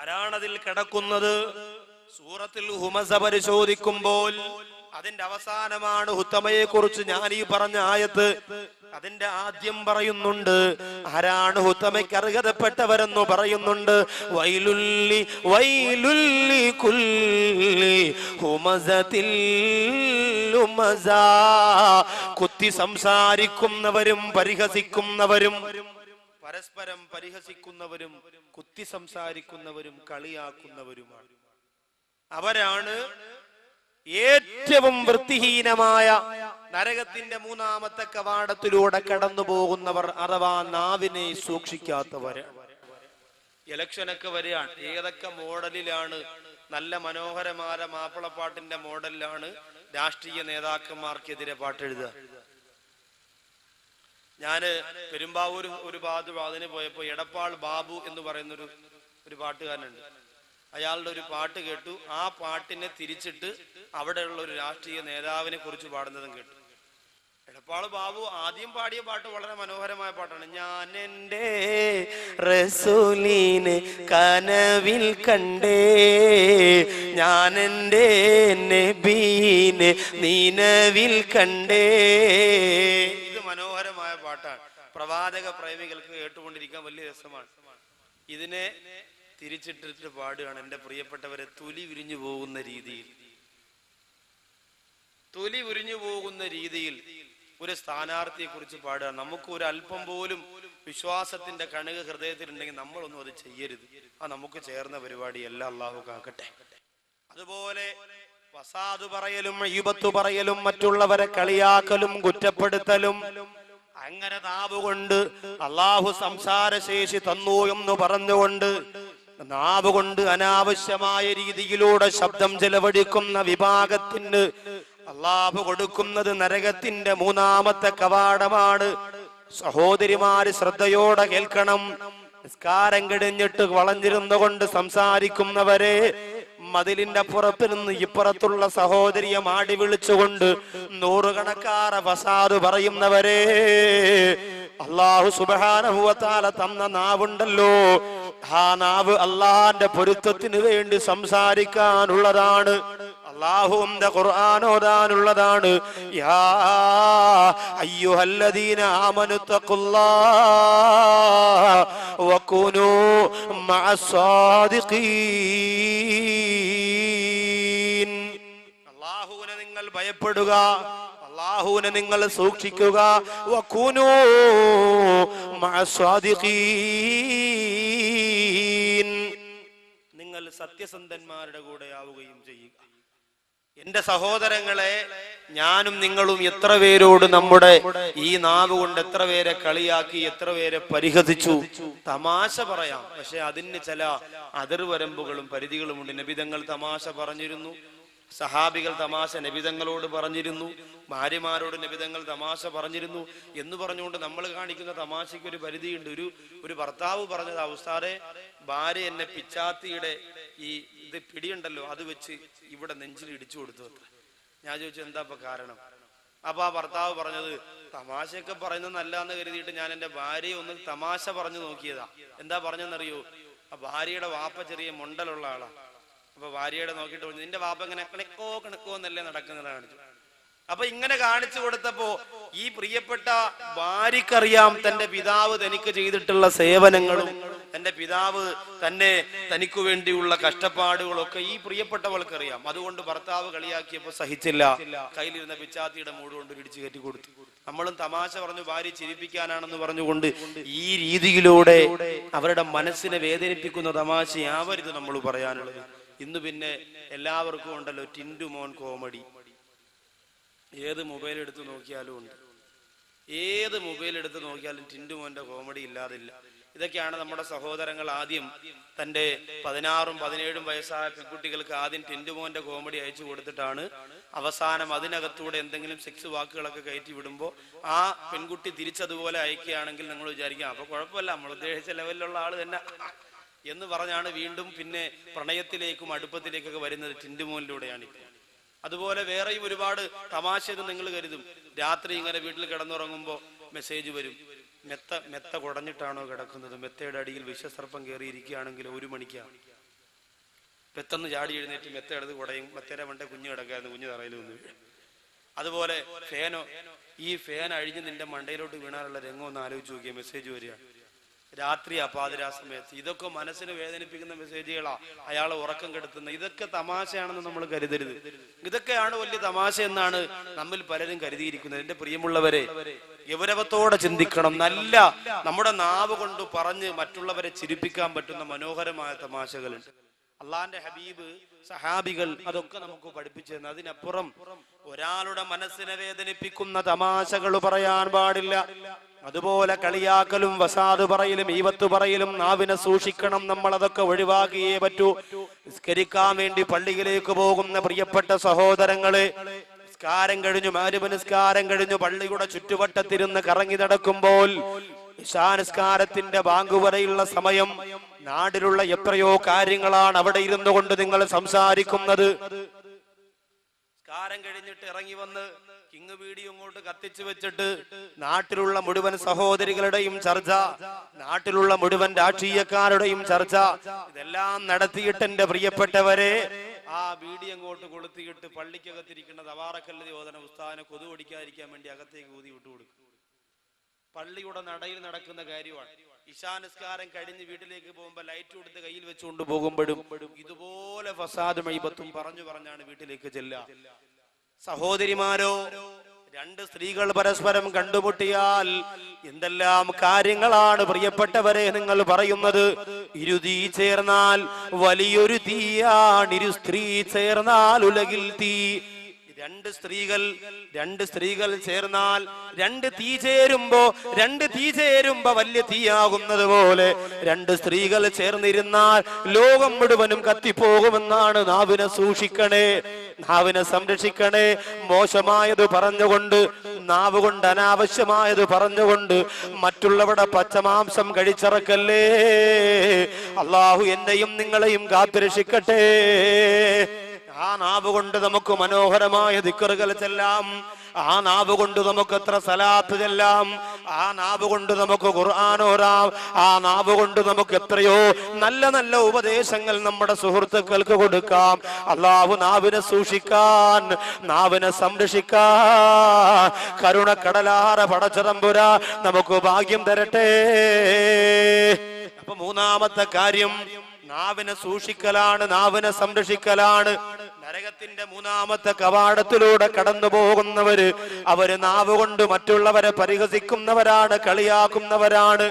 ആരാണതിൽ കിടക്കുന്നത്? സൂറത്തിൽ ഹുമസ പരിശോധിക്കുമ്പോൾ അതിന്റെ അവസാനമാണ് ഹുത്തമയെ കുറിച്ച് ഞാൻ ഈ പറഞ്ഞ ആയത്ത്. അതിന്റെ ആദ്യം പറയുന്നുണ്ട് ആരാണ് ഹുത്തമയ്ക്ക് അർഹതപ്പെട്ടവരെന്ന് പറയുന്നുണ്ട്. വൈലുല്ലി വൈലുല്ലി കുല്ലി ഹുമസത്തിൽ കുത്തി സംസാരിക്കുന്നവരും പരിഹസിക്കുന്നവരും പരസ്പരം പരിഹസിക്കുന്നവരും കുത്തി സംസാരിക്കുന്നവരും കളിയാക്കുന്നവരുമാണ്. അവരാണ് ഏറ്റവും വൃത്തിഹീനമായ നരകത്തിന്റെ മൂന്നാമത്തെ കവാടത്തിലൂടെ കടന്നു പോകുന്നവർ അഥവാ നാവിനെ സൂക്ഷിക്കാത്തവർ ഇലക്ഷനൊക്കെ വരികയാണ് ഏതൊക്കെ മോഡലിലാണ്? നല്ല മനോഹരമായ മാപ്പിളപ്പാട്ടിന്റെ മോഡലിലാണ് രാഷ്ട്രീയ നേതാക്കന്മാർക്കെതിരെ പാട്ടെഴുതുക. ഞാൻ പെരുമ്പാവൂർ ഒരു ഭാഗത്ത് അതിന് പോയപ്പോൾ എടപ്പാൾ ബാബു എന്ന് പറയുന്ന ഒരു ഒരു പാട്ടുകാരനുണ്ട്. അയാളുടെ ഒരു പാട്ട് കേട്ടു. ആ പാട്ടിനെ തിരിച്ചിട്ട് അവിടെയുള്ള ഒരു രാഷ്ട്രീയ നേതാവിനെ കുറിച്ച് പാടുന്നതും കേട്ടു. എടപ്പാൾ ബാബു ആദ്യം പാടിയ പാട്ട് വളരെ മനോഹരമായ പാട്ടാണ്. ഞാൻ എന്റെ റസൂലിനെ കനവിൽ കണ്ടേ ഞാൻ എന്റെ നബീനെ നീനവിൽ കണ്ടേ. പ്രവാചക പ്രേമികൾക്ക് കേട്ടുകൊണ്ടിരിക്കാൻ വലിയ രസമാണ്. ഇതിനെ തിരിച്ചിട്ടിട്ട് പാടുകയാണ് എന്റെ പ്രിയപ്പെട്ടവരെ തൊലി വിരിഞ്ഞു പോകുന്ന രീതിയിൽ. തൊലി ഉരിഞ്ഞു പോകുന്ന രീതിയിൽ ഒരു സ്ഥാനാർത്ഥിയെ കുറിച്ച് പാടുക. നമുക്ക് ഒരു അല്പം പോലും വിശ്വാസത്തിന്റെ കണുക ഹൃദയത്തിലുണ്ടെങ്കിൽ നമ്മളൊന്നും അത് ചെയ്യരുത്. ആ നമുക്ക് ചേർന്ന പരിപാടി എല്ലാ അള്ളാഹു കാക്കട്ടെ. അതുപോലെ വസാദു പറയലും ഈപത്തു പറയലും മറ്റുള്ളവരെ കളിയാക്കലും കുറ്റപ്പെടുത്തലും അങ്ങനെ നാവ് കൊണ്ട് അള്ളാഹു സംസാരശേഷി തന്നു എന്ന് പറഞ്ഞുകൊണ്ട് നാവ് കൊണ്ട് അനാവശ്യമായ രീതിയിലൂടെ ശബ്ദം ചെലവഴിക്കുന്ന വിഭാഗത്തിന് അള്ളാഹു കൊടുക്കുന്നത് നരകത്തിന്റെ മൂന്നാമത്തെ കവാടമാണ്. സഹോദരിമാര് ശ്രദ്ധയോടെ കേൾക്കണം. നിസ്കാരം കിടിഞ്ഞിട്ട് വളഞ്ഞിരുന്നു കൊണ്ട് സംസാരിക്കുന്നവരെ മതിലിന്റെ പുറത്തിരുന്ന് ഇപ്പുറത്തുള്ള സഹോദരിയെ മാടി വിളിച്ചുകൊണ്ട് നൂറുകണക്കാറ ഫസാദ് പറയുന്നവരെ അള്ളാഹു സുബാനഹുവത്താല തന്ന നാവുണ്ടല്ലോ. ആ നാവ് അള്ളാന്റെ പൊരുത്തത്തിന് വേണ്ടി സംസാരിക്കാനുള്ളതാണ്. അള്ളാഹുവിന്റെ ഖുർആൻ യാ അയ്യുഹല്ലദീന ആമനു തഖുല്ലാഹ മഅസ്സാദിഖീൻ അള്ളാഹുവിനെ നിങ്ങൾ ഭയപ്പെടുക. അള്ളാഹുവിനെ നിങ്ങൾ സൂക്ഷിക്കുക. വകുനൂ മഅസ്സാദിഖീൻ നിങ്ങൾ സത്യസന്ധന്മാരുടെ കൂടെ ആവുകയും ചെയ്യുക. എന്റെ സഹോദരങ്ങളെ ഞാനും നിങ്ങളും എത്ര പേരോട് നമ്മുടെ ഈ നാവ് കൊണ്ട് എത്ര പേരെ കളിയാക്കി എത്ര പേരെ പരിഹസിച്ചു? തമാശ പറയാം. പക്ഷെ അതിന് ചില അതിർവരമ്പുകളും പരിധികളുമുണ്ട്. നബിതങ്ങൾ തമാശ പറഞ്ഞിരുന്നു. സഹാബികൾ തമാശ നബിതങ്ങളോട് പറഞ്ഞിരുന്നു. ഭാര്യമാരോട് നബിതങ്ങൾ തമാശ പറഞ്ഞിരുന്നു. എന്ന് പറഞ്ഞുകൊണ്ട് നമ്മൾ കാണിക്കുന്ന തമാശയ്ക്ക് ഒരു പരിധിയുണ്ട്. ഒരു ഒരു ഭർത്താവ് പറഞ്ഞത് അവസ്ഥാറെ ഭാര്യ എന്നെ പിച്ചാത്തിയുടെ ഈ ഇത് പിടിയുണ്ടല്ലോ അത് വെച്ച് ഇവിടെ നെഞ്ചിൽ ഇടിച്ചു കൊടുത്തു ഞാൻ ചോദിച്ചു എന്താ ഇപ്പൊ കാരണം? അപ്പൊ ആ ഭർത്താവ് പറഞ്ഞത് തമാശയൊക്കെ പറയുന്നത് നല്ലതെന്ന് കരുതിയിട്ട് ഞാൻ എന്റെ ഭാര്യയെ ഒന്ന് തമാശ പറഞ്ഞു നോക്കിയതാ. എന്താ പറഞ്ഞെന്നറിയോ? ആ ഭാര്യയുടെ വാപ്പ ചെറിയ മുണ്ടലുള്ള ആളാ. അപ്പൊ ഭാര്യയുടെ നോക്കിയിട്ട് പറഞ്ഞു നിന്റെ വാപ്പ ഇങ്ങനെ കണക്കോ കണക്കോ എന്നല്ലേ നടക്കുന്നത് കാണിച്ചു. അപ്പൊ ഇങ്ങനെ കാണിച്ചു കൊടുത്തപ്പോ ഈ പ്രിയപ്പെട്ട ഭാര്യക്കറിയാം തന്റെ പിതാവ് തനിക്ക് ചെയ്തിട്ടുള്ള സേവനങ്ങളും തന്റെ പിതാവ് തന്നെ തനിക്ക് വേണ്ടിയുള്ള കഷ്ടപ്പാടുകളൊക്കെ ഈ പ്രിയപ്പെട്ടവൾക്കറിയാം. അതുകൊണ്ട് ഭർത്താവ് കളിയാക്കിയപ്പോ സഹിച്ചില്ല. കയ്യിലിരുന്ന പിച്ചാത്തിയുടെ മൂട് കൊണ്ട് ഇടിച്ചു കയറ്റി കൊടുത്തു. നമ്മളും തമാശ പറഞ്ഞു ഭാര്യ ചിരിപ്പിക്കാനാണെന്ന് പറഞ്ഞുകൊണ്ട് ഈ രീതിയിലൂടെ അവരുടെ മനസ്സിനെ വേദനിപ്പിക്കുന്ന തമാശയാവരുത് നമ്മൾ പറയാനുള്ളത്. ഇന്ന് പിന്നെ എല്ലാവർക്കും ഉണ്ടല്ലോ ടിൻഡു മോൻ കോമഡി. ഏത് മൊബൈൽ എടുത്ത് നോക്കിയാലും ഉണ്ട്. ഏത് മൊബൈൽ എടുത്ത് നോക്കിയാലും ടിൻഡു മോന്റെ കോമഡി ഇല്ലാതില്ല. ഇതൊക്കെയാണ് നമ്മുടെ സഹോദരങ്ങൾ ആദ്യം തന്റെ പതിനാറും പതിനേഴും വയസ്സായ പെൺകുട്ടികൾക്ക് ആദ്യം ടിൻഡു മോന്റെ കോമഡി അയച്ചു കൊടുത്തിട്ടാണ്. അവസാനം അതിനകത്തൂടെ എന്തെങ്കിലും സെക്സ് വാക്കുകളൊക്കെ കയറ്റി വിടുമ്പോൾ ആ പെൺകുട്ടി തിരിച്ചതുപോലെ അയക്കുകയാണെങ്കിൽ നിങ്ങൾ വിചാരിക്കാം അപ്പൊ കുഴപ്പമില്ല നമ്മൾ ഉദ്ദേശിച്ച ലെവലിലുള്ള ആൾ തന്നെ. എന്ന് പറഞ്ഞാണ് വീണ്ടും പിന്നെ പ്രണയത്തിലേക്കും അടുപ്പത്തിലേക്കൊക്കെ വരുന്നത് ടിൻഡുമോനിലൂടെയാണ് അതുപോലെ വേറെയും ഒരുപാട് തമാശകൾ നിങ്ങൾ കരുതും. രാത്രി ഇങ്ങനെ വീട്ടിൽ കിടന്നുറങ്ങുമ്പോൾ മെസ്സേജ് വരും. മെത്ത മെത്ത കുടഞ്ഞിട്ടാണോ കിടക്കുന്നത്? മെത്തയുടെ അടിയിൽ വിഷസർപ്പം കയറിയിരിക്കുകയാണെങ്കിൽ ഒരു മണിക്കാണ് പെട്ടെന്ന് ചാടി എഴുന്നേറ്റ് മെത്ത എടുത്ത് കുടയും മെത്തേരെ മണ്ടേ കുഞ്ഞു കിടക്കായിരുന്നു കുഞ്ഞു തറയിൽ നിന്ന് അതുപോലെ ഫേനോ ഈ ഫേൻ അഴിഞ്ഞ് നിന്റെ മണ്ടയിലോട്ട് വീണാനുള്ള രംഗം ഒന്ന് ആലോചിച്ച് നോക്കിയ മെസ്സേജ് വരിക. രാത്രി അപാതിരാ സമയത്ത് ഇതൊക്കെ മനസ്സിന് വേദനിപ്പിക്കുന്ന മെസ്സേജുകളാ. അയാളെ ഉറക്കം കെടുത്തുന്ന. ഇതൊക്കെ തമാശയാണെന്ന് നമ്മൾ കരുതരുത്. ഇതൊക്കെയാണ് വലിയ തമാശ എന്നാണ് നമ്മിൽ പലരും കരുതിയിരിക്കുന്നത്. എന്റെ പ്രിയമുള്ളവരെ ഗൗരവത്തോടെ ചിന്തിക്കണം. നല്ല നമ്മുടെ നാവ് കൊണ്ട് പറഞ്ഞ് മറ്റുള്ളവരെ ചിരിപ്പിക്കാൻ പറ്റുന്ന മനോഹരമായ തമാശകളുണ്ട്. അള്ളാന്റെ ഹബീബ് സഹാബികൾ അതൊക്കെ നമുക്ക് പഠിപ്പിച്ചു തന്നു അതിനപ്പുറം ഒരാളുടെ മനസ്സിനെ വേദനിപ്പിക്കുന്ന തമാശകൾ പറയാൻ പാടില്ല. അതുപോലെ കളിയാക്കലും വസാദ് പറയലും ഈവത്ത് പറയലും നാവിനെ സൂക്ഷിക്കണം നമ്മൾ അതൊക്കെ ഒഴിവാക്കിയേ പറ്റൂ. നിസ്കരിക്കാൻ വേണ്ടി പള്ളിയിലേക്ക് പോകുന്ന പ്രിയപ്പെട്ട സഹോദരങ്ങളെ നിസ്കാരം കഴിഞ്ഞു മാരുപ നിസ്കാരം കഴിഞ്ഞു പള്ളിയുടെ ചുറ്റുവട്ടത്തിരുന്ന് കറങ്ങി നടക്കുമ്പോൾ ഇഷാനുസ്കാരത്തിന്റെ ബാങ്ക് വരെയുള്ള സമയം നാടിലുള്ള എത്രയോ കാര്യങ്ങളാണ് അവിടെ ഇരുന്നു കൊണ്ട് നിങ്ങൾ സംസാരിക്കുന്നത്. കാരം കഴിഞ്ഞിട്ട് ഇറങ്ങി വന്ന് കിങ് വീഡിയോ ഇങ്ങോട്ട് കത്തിച്ചു വെച്ചിട്ട് നാട്ടിലുള്ള മുഴുവൻ സഹോദരികളുടെയും ചർച്ച നാട്ടിലുള്ള മുഴുവൻ രാഷ്ട്രീയക്കാരുടെയും ചർച്ച ഇതെല്ലാം നടത്തിയിട്ട് എന്റെ പ്രിയപ്പെട്ടവരെ ആ വീഡിയോ അങ്ങോട്ട് കൊളുത്തിയിട്ട് പള്ളിക്കകത്തിരിക്കുന്ന തവാറക്കല്ല് യോധന ഉസ്താദിനെ കൊതു ഓടിക്കാതിരിക്കാൻ വേണ്ടി അകത്തേക്ക് ഊതി വിട്ടു കൊടുക്കും പള്ളിയുടെ നടയിൽ നടക്കുന്ന കാര്യമാണ്. ഇശാനിസ്കാരം കഴിഞ്ഞ് വീട്ടിലേക്ക് പോകുമ്പോ ലൈറ്റ് കൊടുത്ത് കയ്യിൽ വെച്ചുകൊണ്ട് പോകുമ്പോഴും ഇതുപോലെ ഫസാദ് മൈബത്തും പറഞ്ഞു പറഞ്ഞാണ് വീട്ടിലേക്ക് ചെല്ലുക. സഹോദരിമാരോ രണ്ട് സ്ത്രീകൾ പരസ്പരം കണ്ടുമുട്ടിയാൽ എന്തെല്ലാം കാര്യങ്ങളാണ് പ്രിയപ്പെട്ടവരെ നിങ്ങൾ പറയുന്നത്? ഇരുതീ ചേർന്നാൽ വലിയൊരു തീയാണ് ഇരു സ്ത്രീ ചേർന്നാൽ ഉലകിൽ തീ. രണ്ട് സ്ത്രീകൾ രണ്ട് സ്ത്രീകൾ ചേർന്നാൽ രണ്ട് തീ ചേരുമ്പോ രണ്ട് തീ ചേരുമ്പോ വലിയ തീയാകുന്നത് പോലെ രണ്ട് സ്ത്രീകൾ ചേർന്നിരുന്നാൽ ലോകം മുഴുവനും കത്തിപ്പോകുമെന്നാണ് നാവിനെ സൂക്ഷിക്കണേ. നാവിനെ സംരക്ഷിക്കണേ. മോശമായത് പറഞ്ഞുകൊണ്ട് നാവ് കൊണ്ട് അനാവശ്യമായത് പറഞ്ഞുകൊണ്ട് മറ്റുള്ളവരുടെ പച്ചമാംസം കഴിച്ചിറക്കല്ലേ. അള്ളാഹു എന്നെയും നിങ്ങളെയും കാത്തുരക്ഷിക്കട്ടെ. നാവ് കൊണ്ട് നമുക്ക് മനോഹരമായ ദിക്കറുകൾ ചെല്ലാം. ആ നാവ് കൊണ്ട് നമുക്ക് എത്ര സലാത്ത് ചെല്ലാം. ആ നാവ് കൊണ്ട് നമുക്ക് ഖുർആാനോരാം ആ നാവ് കൊണ്ട് നമുക്ക് എത്രയോ നല്ല നല്ല ഉപദേശങ്ങൾ നമ്മുടെ സുഹൃത്തുക്കൾക്ക് കൊടുക്കാം. അള്ളാഹു നാവിനെ സൂക്ഷിക്കാൻ നാവിനെ സംരക്ഷിക്കാൻ. കടലാറ പടച്ചതമ്പുര നമുക്ക് ഭാഗ്യം തരട്ടെ. അപ്പൊ മൂന്നാമത്തെ കാര്യം നാവിനെ സൂക്ഷിക്കലാണ് നാവിനെ സംരക്ഷിക്കലാണ്. നരകത്തിന്റെ മൂന്നാമത്തെ കവാടത്തിലൂടെ കടന്നു പോകുന്നവര് അവർ നാവുകൊണ്ട് മറ്റുള്ളവരെ പരിഹസിക്കുന്നവരാണ് കളിയാക്കുന്നവരാണ്.